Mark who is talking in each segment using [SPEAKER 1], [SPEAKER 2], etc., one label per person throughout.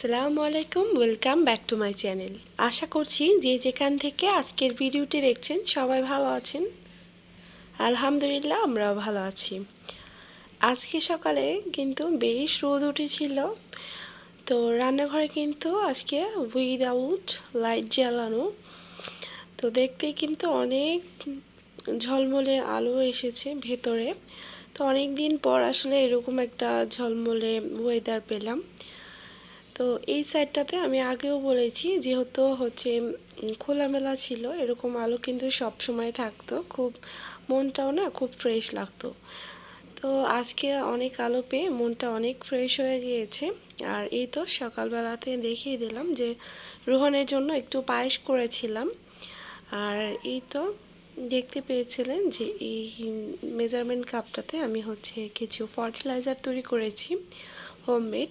[SPEAKER 1] আসসালামু আলাইকুম welcome back to my channel আশা করছি যে যেখান থেকে আজকের ভিডিওটি দেখছেন সবাই ভালো আছেন। আলহামদুলিল্লাহ, আমরাও ভালো আছি। আজকে সকালে কিন্তু বেশ রোদ উঠেছিল। তো রান্নাঘরে কিন্তু আজকে উইদাউট লাইট জ্বালানো। তো দেখতে কিন্তু অনেক ঝলমলে আলো এসেছে ভেতরে। তো অনেক দিন পর আসলে এরকম একটা ঝলমলে ওয়েদার পেলাম। তো এই সাইডটাতে আমি আগেও বলেছি যেহেতু হচ্ছে খোলামেলা ছিল, এরকম আলো কিন্তু সব সময় থাকতো। খুব মনটাও না খুব ফ্রেশ লাগতো। তো আজকে অনেক আলো পেয়ে মনটা অনেক ফ্রেশ হয়ে গিয়েছে। আর এই তো সকালবেলাতে দেখিয়ে দিলাম যে রোহনের জন্য একটু পায়েস করেছিলাম। আর এই তো দেখতে পেয়েছিলেন যে এই মেজারমেন্ট কাপটাতে আমি হচ্ছে কিছু ফার্টিলাইজার তৈরি করেছি। হোমমেড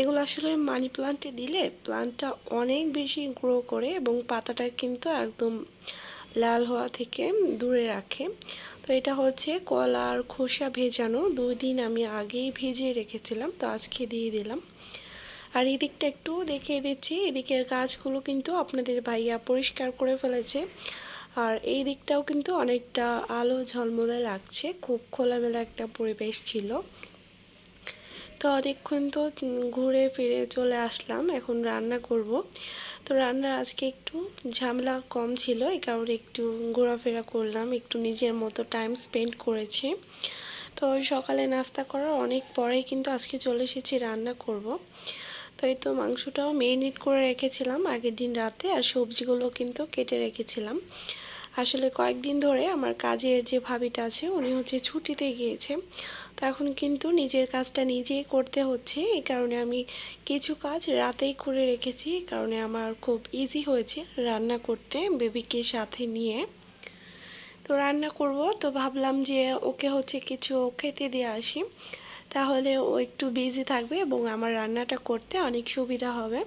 [SPEAKER 1] এগুলো আসলে মানি প্লান্টে দিলে প্লান্টটা অনেক বেশি গ্রো করে এবং পাতাটা কিন্তু একদম লাল হওয়া থেকে দূরে রাখে। তো এটা হচ্ছে কলার খোসা ভেজানো, দুই দিন আমি আগেই ভিজিয়ে রেখেছিলাম, তো আজকে দিয়ে দিলাম। আর এদিকটা একটু দেখিয়ে দিচ্ছি, এদিকের গাছগুলো কিন্তু আপনাদের ভাইয়া পরিষ্কার করে ফেলেছে। আর এই দিকটাও কিন্তু অনেকটা আলো ঝলমলে লাগছে, খুব খোলামেলা একটা পরিবেশ ছিল। তো অনেকক্ষণ তো ঘুরে ফিরে চলে আসলাম, এখন রান্না করব। তো রান্নার আজকে একটু ঝামেলা কম ছিল, এই কারণে একটু ঘোরাফেরা করলাম, একটু নিজের মতো টাইম স্পেন্ড করেছি। তো সকালে নাস্তা করার অনেক পরেই কিন্তু আজকে চলে এসেছি রান্না করব। তো এই তো মাংসটাও মেরিনেট করে রেখেছিলাম আগের দিন রাতে, আর সবজিগুলো কিন্তু কেটে রেখেছিলাম। আসলে কয়েকদিন ধরে আমার কাজের যে ভাবিটা আছে, উনি হচ্ছে ছুটিতে গিয়েছে। তো এখন কিন্তু নিজের কাজটা নিজেই করতে হচ্ছে। এই কারণে আমি কিছু কাজ রাতেই করে রেখেছি। এই কারণে আমার খুব ইজি হয়েছে রান্না করতে বেবিকে সাথে নিয়ে। তো রান্না করব। তো ভাবলাম যে ওকে হচ্ছে কিছু খেতে দিয়ে আসি। তাহলে ও একটু বিজি থাকবে এবং আমার রান্নাটা করতে অনেক সুবিধা হবে।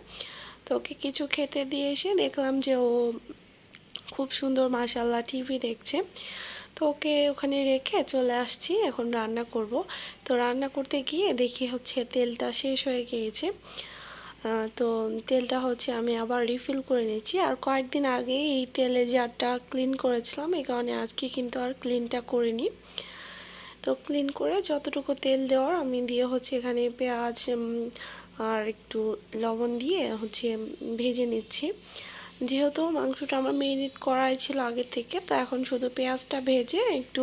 [SPEAKER 1] তো ওকে কিছু খেতে দিয়ে এসে দেখলাম যে ও খুব সুন্দর মাশাল্লাহ টিভি দেখছে। তো ওকে ওখানে রেখে চলে আসছি, এখন রান্না করব। তো রান্না করতে গিয়ে দেখি হচ্ছে তেলটা শেষ হয়ে গিয়েছে। তো তেলটা হচ্ছে আমি আবার রিফিল করে নিচ্ছি। আর কয়েকদিন আগে এই তেলের জারটা ক্লিন করেছিলাম, এই কারণে আজকে কিন্তু আর ক্লিনটা করিনি। তো ক্লিন করে যতটুকু তেল দেওয়ার আমি দিয়ে হচ্ছে এখানে পেঁয়াজ আর একটু লবণ দিয়ে হচ্ছে ভেজে নিচ্ছি। যেহেতু মাংসটা আমার মেরিনেট করাই ছিল আগে থেকে, তো এখন শুধু পেঁয়াজটা ভেজে একটু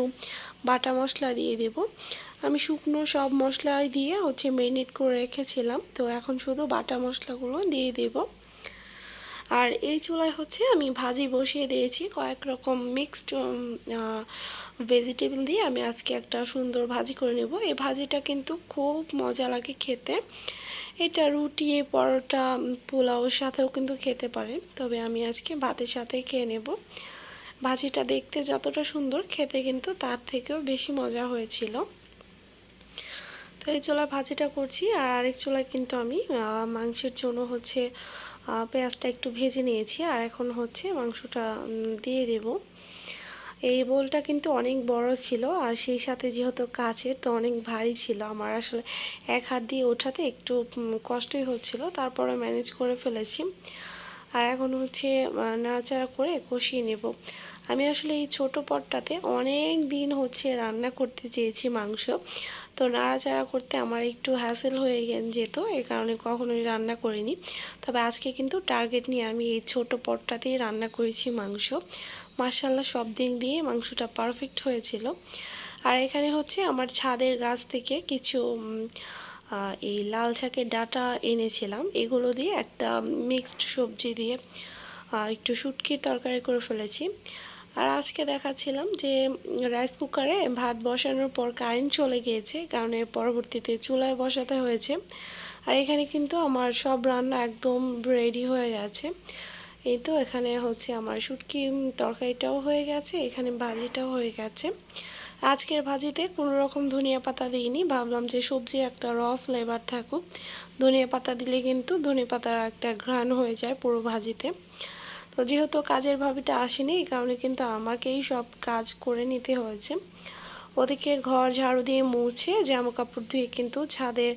[SPEAKER 1] বাটা মশলা দিয়ে দেব। আমি শুকনো সব মশলাই দিয়ে হচ্ছে মেরিনেট করে রেখেছিলাম, তো এখন শুধু বাটা মশলাগুলো দিয়ে দেব। আর এই চুলায় হচ্ছে আমি ভাজি বসিয়ে দিয়েছি কয়েক রকম মিক্সড ভেজিটেবল দিয়ে আমি আজকে একটা সুন্দর ভাজি করে নেব। এই ভাজিটা কিন্তু খুব মজা লাগে খেতে। এটা রুটি, পরোটা পোলাওর সাথেও কিন্তু খেতে পারেন তবে আমি আজকে ভাতের সাথে খেয়ে নেব। ভাজিটা দেখতে যতটা সুন্দর, খেতে কিন্তু তার থেকেও বেশি মজা হয়েছিল। তো এই চোলা ভাজিটা করছি আর আরেক চোলায় কিন্তু আমি মাংসের জন্য হচ্ছে পেঁয়াজটা একটু ভেজে নিয়েছি আর এখন হচ্ছে মাংসটা দিয়ে দেবো। এই বোলটা কিন্তু অনেক বড় ছিল আর সেই সাথে যেহেতু কাচের তো অনেক ভারী ছিল, আমার আসলে এক হাত দিয়ে ওঠাতে একটু কষ্টই হচ্ছিল। তারপরে ম্যানেজ করে ফেলেছি। আর এখন হচ্ছে নাড়াচাড়া করে কষিয়ে নেব। আমি আসলে এই ছোট পটটাতে অনেক দিন হচ্ছে রান্না করতে চেয়েছি মাংস। তো নাড়াচাড়া করতে আমার একটু হ্যাসেল হয়ে যেত এই কারণে কখনোই রান্না করিনি। তবে আজকে কিন্তু টার্গেট নিয়ে আমি এই ছোট পটটাতেই রান্না করেছি মাংস। মার্শাল্লাহ সব দিক দিয়ে মাংসটা পারফেক্ট হয়েছিল। আর এখানে হচ্ছে আমার ছাদের গাছ থেকে কিছু এই লাল শাকের ডাটা এনেছিলাম। এগুলো দিয়ে একটা মিক্সড সবজি দিয়ে একটু শুটকির তরকারি করে ফেলেছি। আর আজকে দেখাচ্ছিলাম যে রাইস কুকারে ভাত বসানোর পর কারেন্ট চলে গিয়েছে, কারণে পরবর্তীতে চুলায় বসাতে হয়েছে। আর এখানে কিন্তু আমার সব রান্না একদম রেডি হয়ে গেছে। এই তো এখানে হচ্ছে আমার শুটকি তরকারিটাও হয়ে গেছে, এখানে ভাজিটাও হয়ে গেছে। আজকের ভাজিতে কোনো রকম ধনিয়া পাতা দিইনি। ভাবলাম যে সবজির একটা র ফ্লেভার থাকুক। ধনিয়া পাতা দিলে কিন্তু ধনিয়া পাতার একটা ঘ্রাণ হয়ে যায় পুরো ভাজিতে। তো যেহেতু কাজের ভাবিটা আসেনি, এই কারণে কিন্তু আমাকেই সব কাজ করে নিতে হয়েছে। ওদিকে ঘর ঝাড়ু দিয়ে মুছে জামা কাপড় ধুয়ে কিন্তু ছাদে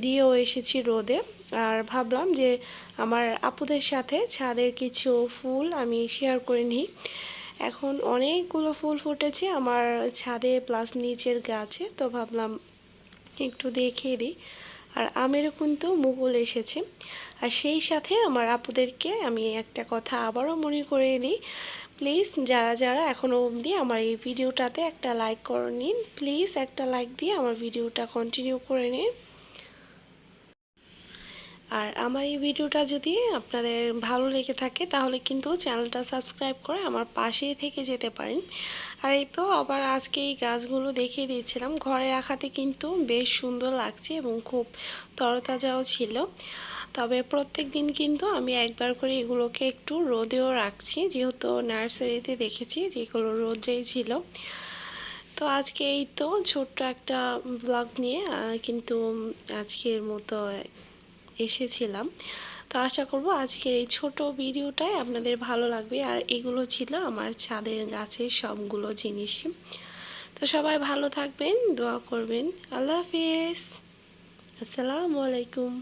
[SPEAKER 1] দিয়েও এসেছি রোদে। আর ভাবলাম যে আমার আপুদের সাথে ছাদের কিছু ফুল আমি শেয়ার করে নিই। এখন অনেকগুলো ফুল ফুটেছে, আমার ছাদে প্লাস নিচের গাছে, তো ভাবলাম একটু দেখিয়ে দিই। আর আমেরও কিন্তু মুকুল এসেছে। আর সেই সাথে আমার আপুদেরকে আমি একটা কথা আবারও মনে করিয়ে দিই। প্লিজ যারা যারা এখনও অবধি আমার এই ভিডিওটাতে একটা লাইক করে নিন প্লিজ একটা লাইক দিয়ে আমার ভিডিওটা কন্টিনিউ করে নিন। আর আমার এই ভিডিওটা যদি আপনাদের ভালো লেগে থাকে, তাহলে কিন্তু চ্যানেলটা সাবস্ক্রাইব করে আমার পাশেই থেকে যেতে পারেন। আর এই তো আবার আজকে এই গাছগুলো দেখিয়ে দিয়েছিলাম। ঘরে রাখাতে কিন্তু বেশ সুন্দর লাগছে এবং খুব তরতাজাও ছিল। তবে প্রত্যেক দিন কিন্তু আমি একবার করে এগুলোকে একটু রোদেও রাখছি। যেহেতু নার্সারিতে দেখেছি যেগুলো রোদ্রেই ছিল। তো আজকে এই তো ছোট্ট একটা ব্লগ নিয়ে কিন্তু আজকের মতো এসেছিলাম। তো আশা করব আজকের এই ছোট ভিডিওটাই আপনাদের ভালো লাগবে। আর এগুলো ছিল আমার ছাদের গাছের সবগুলো জিনিস। তো সবাই ভালো থাকবেন, দোয়া করবেন। আল্লাহ হাফিজ। আসসালামু আলাইকুম।